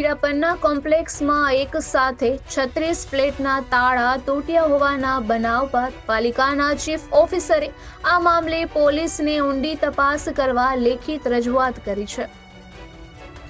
હીરાપન્ના કોમ્પ્લેક્સમાં એક સાથે છત્રીસ ફ્લેટના તાળા તૂટ્યા હોવાના બનાવ બાદ પાલિકાના ચીફ ઓફિસરે આ મામલે પોલીસને ઊંડી તપાસ કરવા લેખિત રજૂઆત કરી છે.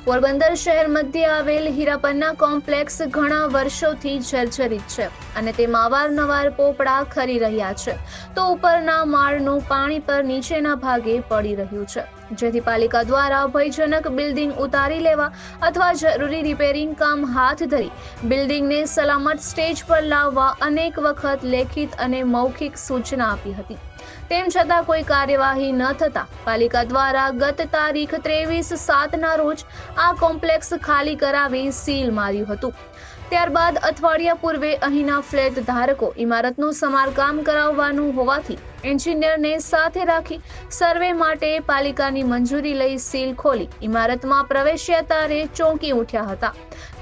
પોરબંદર શહેર મધ્યે આવેલ હીરાપન્ના કોમ્પ્લેક્સ ઘણા વર્ષોથી જર્જરિત છે અને તેમાં અવારનવાર પોપડા ખરી રહ્યા છે. તો ઉપરના માળનું પાણી પર નીચેના ભાગે પડી રહ્યું છે. જેથી પાલિકા દ્વારા ભયજનક બિલ્ડિંગ ઉતારી લેવા અથવા જરૂરી રિપેરિંગ કામ હાથ ધરી બિલ્ડિંગને સલામત સ્ટેજ પર લાવવા અનેક વખત લેખિત અને મૌખિક સૂચના આપી હતી. તેમ છતાં કોઈ કાર્યવાહી ન થતા પાલિકા દ્વારા ગત તારીખ ત્રેવીસ સાતના રોજ આ કોમ્પ્લેક્સ ખાલી કરાવી સીલ માર્યું હતું. ત્યારબાદ અઠવાડિયા પૂર્વે અહીંના ફ્લેટ ધારકો ઇમારતનું સમારકામ કરાવવાનું હોવાથી એન્જિનિયરને સાથે રાખી સર્વે માટે પાલિકાની મંજૂરી લઈ સીલ ખોલી. ઇમારતમાં પ્રવેશ્યા તારે ચોંકી ઉઠ્યા હતા.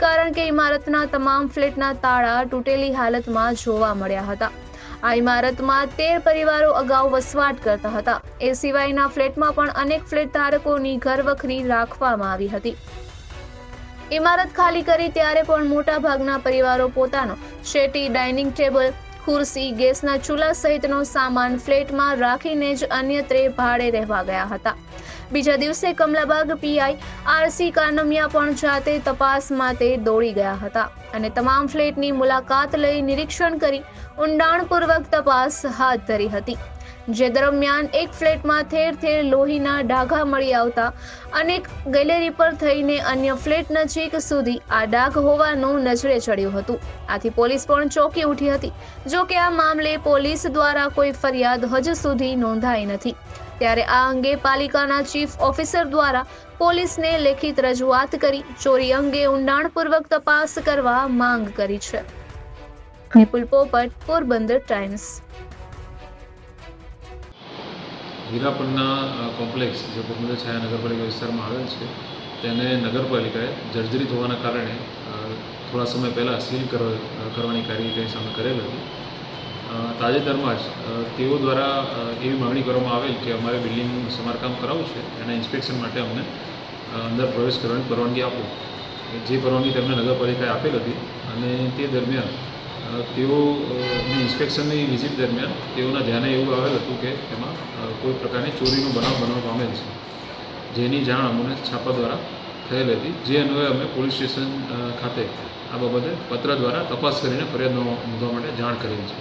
કારણ કે ઇમારતના તમામ ફ્લેટના તાળા તૂટેલી હાલતમાં જોવા મળ્યા હતા. આ ઇમારતમાં તેર પરિવારો અગાઉ વસવાટ કરતા હતા. એ સિવાયના ફ્લેટમાં પણ અનેક ફ્લેટ ધારકોની ઘરવખરી રાખવામાં આવી હતી. ઇમારત ખાલી કરી ત્યારે પણ મોટા ભાગના પરિવારો પોતાનો શેટી, ડાઇનિંગ ટેબલ, ખુરશી, ગેસના ચૂલા સહિતનો સામાન ફ્લેટમાં રાખીને જ અન્યત્રે ભાડે રહેવા ગયા હતા. બીજા દિવસે કમલાબાગ પીઆઈ આરસી કાનમિયા પણ જાતે તપાસ માટે દોડી ગયા હતા અને તમામ ફ્લેટની મુલાકાત લઈ નિરીક્ષણ કરી ઊંડાણપૂર્વક તપાસ હાથ ધરી હતી. જે દરમિયાન એક ફ્લેટમાં ઠેર ઠેર લોહીના ડાઘા મળી આવતા અનેક ગેલેરી પર થઈને અન્ય ફ્લેટ નજીક સુધી આ ડાઘ હોવાનું નજરે ચડ્યું હતું. આથી પોલીસ પણ ચોંકી ઉઠી હતી, જો કે આ મામલે પોલીસ દ્વારા કોઈ ફરિયાદ હજુ સુધી નોંધાઈ નથી. ત્યારે આ અંગે પાલિકાના ચીફ ઓફિસર દ્વારા પોલીસને લેખિત રજૂઆત કરી ચોરી અંગે ઊંડાણપૂર્વક તપાસ કરવા માંગ કરી છે. નિપુલ પોપટ, પોરબંદર ટાઈમ્સ. હીરાપરના અ, કોમ્પ્લેક્સ જે પોરબંદર છાયા નગરપાલિકા વિસ્તારમાં આવેલ છે તેને નગરપાલિકાએ જર્જરિત હોવાના કારણે થોડા સમય પહેલાં સીલ કરવાની કાર્યવાહી સામે કરેલ હતી. તાજેતરમાં જ તેઓ દ્વારા એવી માગણી કરવામાં આવેલ કે અમારે બિલ્ડિંગનું સમારકામ કરાવવું છે એના ઇન્સ્પેક્શન માટે અમને અંદર પ્રવેશ કરવાની પરવાનગી આપો. જે પરવાનગી તેમને નગરપાલિકાએ આપેલ હતી અને તે દરમિયાન તેઓની ઇન્સ્પેક્શનની વિઝિટ દરમિયાન તેઓના ધ્યાને એવું આવેલ હતું કે તેમાં કોઈ પ્રકારની ચોરીનો બનાવ બનવા પામેલ છે. જેની જાણ અમને છાપા દ્વારા થયેલ હતી. જે અન્વયે અમે પોલીસ સ્ટેશન ખાતે આ બાબતે પત્ર દ્વારા તપાસ કરીને ફરિયાદ નોંધવા માટે જાણ કરેલ છે.